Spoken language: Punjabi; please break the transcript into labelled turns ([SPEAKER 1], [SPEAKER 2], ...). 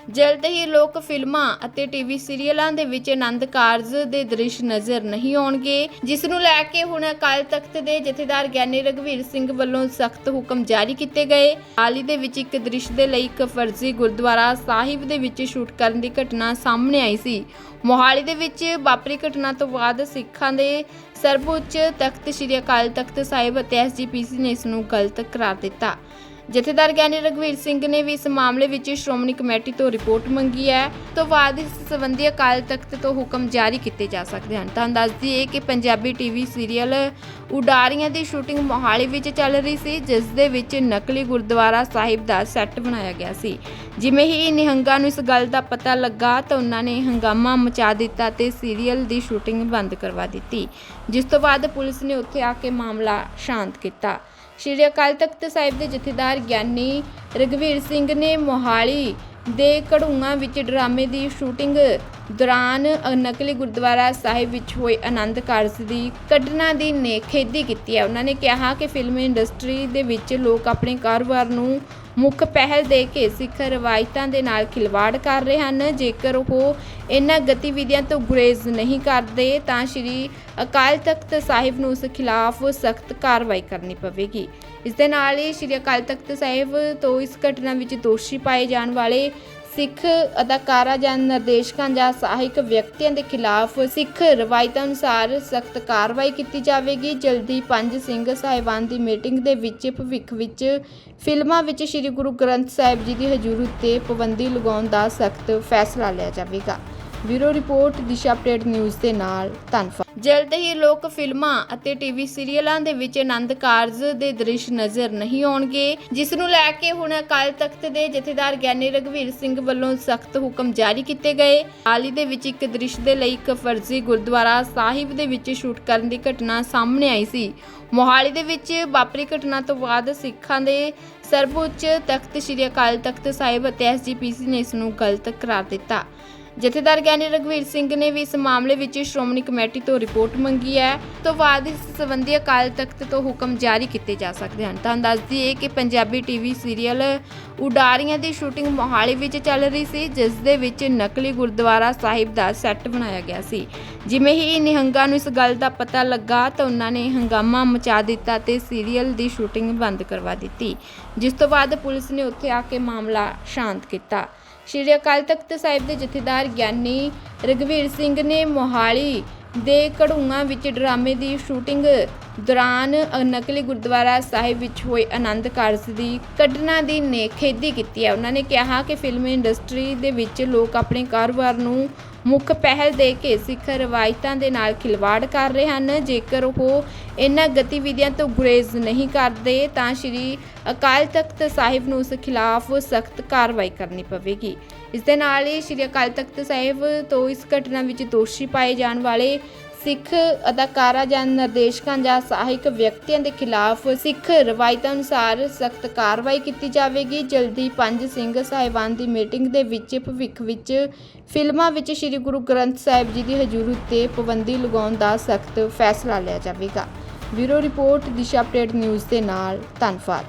[SPEAKER 1] ਜਲਦ ਹੀ ਲੋਕ ਫਿਲਮਾਂ ਅਤੇ ਟੀਵੀ ਸੀਰੀਅਲਾਂ ਦੇ ਵਿੱਚ ਆਨੰਦ ਕਾਰਜ ਦੇ ਦ੍ਰਿਸ਼ ਨਜ਼ਰ ਨਹੀਂ ਆਉਣਗੇ, ਜਿਸ ਨੂੰ ਲੈ ਕੇ ਹੁਣ ਅਕਾਲ ਤਖਤ ਦੇ ਜਥੇਦਾਰ ਗਿਆਨੀ ਰਘਵੀਰ ਸਿੰਘ ਵੱਲੋਂ ਸਖਤ ਹੁਕਮ ਜਾਰੀ ਕੀਤੇ ਗਏ। ਹਾਲ ਹੀ ਦੇ ਵਿੱਚ ਇੱਕ ਦ੍ਰਿਸ਼ ਦੇ ਲਈ ਇੱਕ ਫਰਜ਼ੀ ਗੁਰਦੁਆਰਾ ਸਾਹਿਬ ਦੇ ਵਿੱਚ ਸ਼ੂਟ ਕਰਨ ਦੀ ਘਟਨਾ ਸਾਹਮਣੇ ਆਈ ਸੀ। ਮੋਹਾਲੀ ਦੇ ਵਿੱਚ ਵਾਪਰੀ ਘਟਨਾ ਤੋਂ ਬਾਅਦ ਸਿੱਖਾਂ ਦੇ ਸਰਵਉੱਚ ਤਖਤ ਸ੍ਰੀ ਅਕਾਲ ਤਖਤ ਸਾਹਿਬ ਅਤੇ ਐਸਜੀਪੀਸੀ ਨੇ ਇਸ ਨੂੰ ਗਲਤ ਕਰਾਰ ਦਿੱਤਾ। ਜਥੇਦਾਰ ਗਿਆਨੀ ਰਘਵੀਰ ਸਿੰਘ ਨੇ ਵੀ ਇਸ ਮਾਮਲੇ ਵਿੱਚ ਸ਼੍ਰੋਮਣੀ ਕਮੇਟੀ ਤੋਂ ਰਿਪੋਰਟ ਮੰਗੀ ਹੈ ਤੋਂ ਬਾਅਦ ਇਸ ਸੰਬੰਧੀ ਅਕਾਲ ਤਖਤ ਤੋਂ ਹੁਕਮ ਜਾਰੀ ਕੀਤੇ ਜਾ ਸਕਦੇ ਹਨ। ਤਾਂ ਦੱਸ ਦਈਏ ਕਿ ਪੰਜਾਬੀ ਟੀਵੀ ਸੀਰੀਅਲ ਉਡਾਰੀਆਂ ਦੀ ਸ਼ੂਟਿੰਗ ਮੋਹਾਲੀ ਵਿੱਚ ਚੱਲ ਰਹੀ ਸੀ, ਜਿਸ ਦੇ ਵਿੱਚ ਨਕਲੀ ਗੁਰਦੁਆਰਾ ਸਾਹਿਬ ਦਾ ਸੈੱਟ ਬਣਾਇਆ ਗਿਆ ਸੀ। ਜਿਵੇਂ ਹੀ ਨਿਹੰਗਾਂ ਨੂੰ ਇਸ ਗੱਲ ਦਾ ਪਤਾ ਲੱਗਾ ਤਾਂ ਉਹਨਾਂ ਨੇ ਹੰਗਾਮਾ ਮਚਾ ਦਿੱਤਾ ਤੇ ਸੀਰੀਅਲ ਦੀ ਸ਼ੂਟਿੰਗ ਬੰਦ ਕਰਵਾ ਦਿੱਤੀ, ਜਿਸ ਤੋਂ ਬਾਅਦ ਪੁਲਿਸ ਨੇ ਉੱਥੇ ਆ ਕੇ ਮਾਮਲਾ ਸ਼ਾਂਤ ਕੀਤਾ। ਸ਼੍ਰੀ ਅਕਾਲ ਤਖਤ ਸਾਹਿਬ ਦੇ ਜਥੇਦਾਰ ਗਿਆਨੀ ਰਘਵੀਰ ਸਿੰਘ ਨੇ ਮੋਹਾਲੀ ਦੇ ਕੜੂਆਂ ਵਿੱਚ ਡਰਾਮੇ ਦੀ ਸ਼ੂਟਿੰਗ ਦੌਰਾਨ ਨਕਲੀ ਗੁਰਦੁਆਰਾ ਸਾਹਿਬ ਵਿੱਚ ਹੋਏ ਆਨੰਦ ਕਾਰਜ ਦੀ ਕੱਢਣਾ ਦੀ ਨੇਖੇਦੀ ਕੀਤੀ ਹੈ। ਉਹਨਾਂ ਨੇ ਕਿਹਾ ਕਿ ਫਿਲਮ ਇੰਡਸਟਰੀ ਦੇ ਵਿੱਚ ਲੋਕ ਆਪਣੇ ਕਾਰੋਬਾਰ ਨੂੰ ਮੁੱਖ ਪਹਿਲ ਦੇ ਕੇ ਸਿੱਖ ਰਵਾਇਤਾਂ ਦੇ ਨਾਲ ਖਿਲਵਾੜ ਕਰ ਰਹੇ ਹਨ। ਜੇਕਰ ਉਹ ਇਹਨਾਂ ਗਤੀਵਿਧੀਆਂ ਤੋਂ ਗੁਰੇਜ਼ ਨਹੀਂ ਕਰਦੇ, ਤਾਂ ਸ਼੍ਰੀ ਅਕਾਲ ਤਖਤ ਸਾਹਿਬ ਨੂੰ ਉਸ ਖਿਲਾਫ ਸਖਤ ਕਾਰਵਾਈ ਕਰਨੀ ਪਵੇਗੀ। ਇਸ ਦੇ ਨਾਲ ਹੀ ਸ਼੍ਰੀ ਅਕਾਲ ਤਖਤ ਸਾਹਿਬ ਤੋਂ ਇਸ ਘਟਨਾ ਵਿੱਚ ਦੋਸ਼ੀ ਪਾਏ ਜਾਣ ਵਾਲੇ ਸਿੱਖ ਅਦਾਕਾਰਾਂ ਜਾਂ ਨਿਰਦੇਸ਼ਕਾਂ ਜਾਂ ਸਹਾਇਕ ਵਿਅਕਤੀਆਂ ਦੇ ਖਿਲਾਫ ਸਿੱਖ ਰਵਾਇਤਾਂ ਅਨੁਸਾਰ ਸਖਤ ਕਾਰਵਾਈ ਕੀਤੀ ਜਾਵੇਗੀ। ਜਲਦੀ ਪੰਜ ਸਿੰਘ ਸਾਹਿਬਾਨ ਦੀ ਮੀਟਿੰਗ ਦੇ ਵਿੱਚ ਭਵਿੱਖ ਵਿੱਚ ਫਿਲਮਾਂ ਵਿੱਚ ਸ੍ਰੀ ਗੁਰੂ ਗ੍ਰੰਥ ਸਾਹਿਬ ਜੀ ਦੀ ਹਜ਼ੂਰੀ ਉੱਤੇ ਪਾਬੰਦੀ ਲਗਾਉਣ ਦਾ ਸਖਤ ਫੈਸਲਾ ਲਿਆ ਜਾਵੇਗਾ। Bureau report, Disha update news ਦੇ ਨਾਲ ਧੰਨਵਾਦ। ਜਲਦ ਹੀ ਲੋਕ ਫਿਲਮਾਂ ਅਤੇ ਟੀਵੀ ਸੀਰੀਅਲਾਂ ਦੇ ਵਿੱਚ ਆਨੰਦ ਕਾਰਜ ਦੇ ਦ੍ਰਿਸ਼ ਨਜ਼ਰ ਨਹੀਂ ਆਉਣਗੇ, ਜਿਸ ਨੂੰ ਲੈ ਕੇ ਹੁਣ ਅਕਾਲ ਤਖਤ ਦੇ ਜਥੇਦਾਰ ਗਿਆਨੀ ਰਘਵੀਰ ਸਿੰਘ ਵੱਲੋਂ ਸਖਤ ਹੁਕਮ ਜਾਰੀ ਕੀਤੇ ਗਏ। ਹਾਲ ਹੀ ਦੇ ਵਿੱਚ ਇੱਕ ਦ੍ਰਿਸ਼ ਦੇ ਲਈ ਇੱਕ ਫਰਜ਼ੀ ਗੁਰਦੁਆਰਾ ਸਾਹਿਬ ਦੇ ਵਿੱਚ ਸ਼ੂਟ ਕਰਨ ਦੀ ਘਟਨਾ ਸਾਹਮਣੇ ਆਈ ਸੀ। ਮੋਹਾਲੀ ਦੇ ਵਿੱਚ ਵਾਪਰੀ ਘਟਨਾ ਤੋਂ ਬਾਅਦ ਸਿੱਖਾਂ ਦੇ ਸਰਵਉੱਚ ਤਖਤ ਸ੍ਰੀ ਅਕਾਲ ਤਖਤ ਸਾਹਿਬ ਅਤੇ ਐਸਜੀਪੀਸੀ ਨੇ ਇਸ ਨੂੰ ਗਲਤ ਕਰਾਰ ਦਿੱਤਾ। ਜਥੇਦਾਰ ਗਿਆਨੀ ਰਘਵੀਰ ਸਿੰਘ ਨੇ ਵੀ ਇਸ ਮਾਮਲੇ ਵਿੱਚ ਸ਼੍ਰੋਮਣੀ ਕਮੇਟੀ ਤੋਂ ਰਿਪੋਰਟ ਮੰਗੀ ਹੈ। ਤੋਂ ਬਾਅਦ ਇਸ ਸੰਬੰਧੀ ਅਕਾਲ ਤਖਤ ਤੋਂ ਹੁਕਮ ਜਾਰੀ ਕੀਤੇ ਜਾ ਸਕਦੇ ਹਨ। ਤਾਂ ਦੱਸ ਦਈਏ ਕਿ ਪੰਜਾਬੀ ਟੀਵੀ ਸੀਰੀਅਲ ਉਡਾਰੀਆਂ ਦੀ ਸ਼ੂਟਿੰਗ ਮੋਹਾਲੀ ਵਿੱਚ ਚੱਲ ਰਹੀ ਸੀ, ਜਿਸ ਦੇ ਵਿੱਚ ਨਕਲੀ ਗੁਰਦੁਆਰਾ ਸਾਹਿਬ ਦਾ ਸੈੱਟ ਬਣਾਇਆ ਗਿਆ ਸੀ। ਜਿਵੇਂ ਹੀ ਨਿਹੰਗਾਂ ਨੂੰ ਇਸ ਗੱਲ ਦਾ ਪਤਾ ਲੱਗਾ ਤਾਂ ਉਹਨਾਂ ਨੇ ਹੰਗਾਮਾ ਮਚਾ ਦਿੱਤਾ ਤੇ ਸੀਰੀਅਲ ਦੀ ਸ਼ੂਟਿੰਗ ਬੰਦ ਕਰਵਾ ਦਿੱਤੀ। ਜਿਸ ਤੋਂ ਬਾਅਦ ਪੁਲਿਸ ਨੇ ਉੱਥੇ ਆ ਕੇ ਮਾਮਲਾ ਸ਼ਾਂਤ ਕੀਤਾ। ਸ਼੍ਰੀ ਅਕਾਲ ਤਖਤ ਸਾਹਿਬ ਦੇ ਜਥੇਦਾਰ ਗਿਆਨੀ ਰਘਵੀਰ ਸਿੰਘ ਨੇ ਮੋਹਾਲੀ ਦੇ ਕੜੂਆਂ ਵਿੱਚ ਡਰਾਮੇ ਦੀ ਸ਼ੂਟਿੰਗ ਦੌਰਾਨ ਨਕਲੀ ਗੁਰਦੁਆਰਾ ਸਾਹਿਬ ਵਿੱਚ ਹੋਏ ਆਨੰਦ ਕਾਰਜ ਦੀ ਘਟਨਾ ਦੀ ਨੇਖੇਦੀ ਕੀਤੀ ਹੈ। ਉਹਨਾਂ ਨੇ ਕਿਹਾ ਕਿ ਫਿਲਮ ਇੰਡਸਟਰੀ ਦੇ ਵਿੱਚ ਲੋਕ ਆਪਣੇ ਕਾਰੋਬਾਰ ਨੂੰ ਮੁੱਖ ਪਹਿਲ ਦੇ ਕੇ ਸਿੱਖ ਰਵਾਇਤਾਂ ਦੇ ਨਾਲ ਖਿਲਵਾੜ ਕਰ ਰਹੇ ਹਨ। ਜੇਕਰ ਉਹ ਇਹਨਾਂ ਗਤੀਵਿਧੀਆਂ ਤੋਂ ਗੁਰੇਜ਼ ਨਹੀਂ ਕਰਦੇ, ਤਾਂ ਸ਼੍ਰੀ ਅਕਾਲ ਤਖਤ ਸਾਹਿਬ ਨੂੰ ਉਸ ਖਿਲਾਫ ਸਖਤ ਕਾਰਵਾਈ ਕਰਨੀ ਪਵੇਗੀ। ਇਸ ਦੇ ਨਾਲ ਹੀ ਸ਼੍ਰੀ ਅਕਾਲ ਤਖਤ ਸਾਹਿਬ ਤੋਂ ਇਸ ਘਟਨਾ ਵਿੱਚ ਦੋਸ਼ੀ ਪਾਏ ਜਾਣ ਵਾਲੇ ਸਿੱਖ ਅਦਾਕਾਰਾਂ ਜਾਂ ਨਿਰਦੇਸ਼ਕਾਂ ਜਾਂ ਸਹਾਇਕ ਵਿਅਕਤੀਆਂ ਦੇ ਖਿਲਾਫ ਸਿੱਖ ਰਵਾਇਤਾਂ ਅਨੁਸਾਰ ਸਖਤ ਕਾਰਵਾਈ ਕੀਤੀ ਜਾਵੇਗੀ। ਜਲਦੀ ਪੰਜ ਸਿੰਘ ਸਾਹਿਬਾਨ ਦੀ ਮੀਟਿੰਗ ਦੇ ਵਿੱਚ ਭਵਿੱਖ ਵਿੱਚ ਫਿਲਮਾਂ ਵਿੱਚ ਸ੍ਰੀ ਗੁਰੂ ਗ੍ਰੰਥ ਸਾਹਿਬ ਜੀ ਦੀ ਹਜ਼ੂਰੀ ਉੱਤੇ ਪਾਬੰਦੀ ਲਗਾਉਣ ਦਾ ਸਖਤ ਫੈਸਲਾ ਲਿਆ ਜਾਵੇਗਾ। Bureau report, Disha update news ਦੇ ਨਾਲ ਧੰਨਵਾਦ।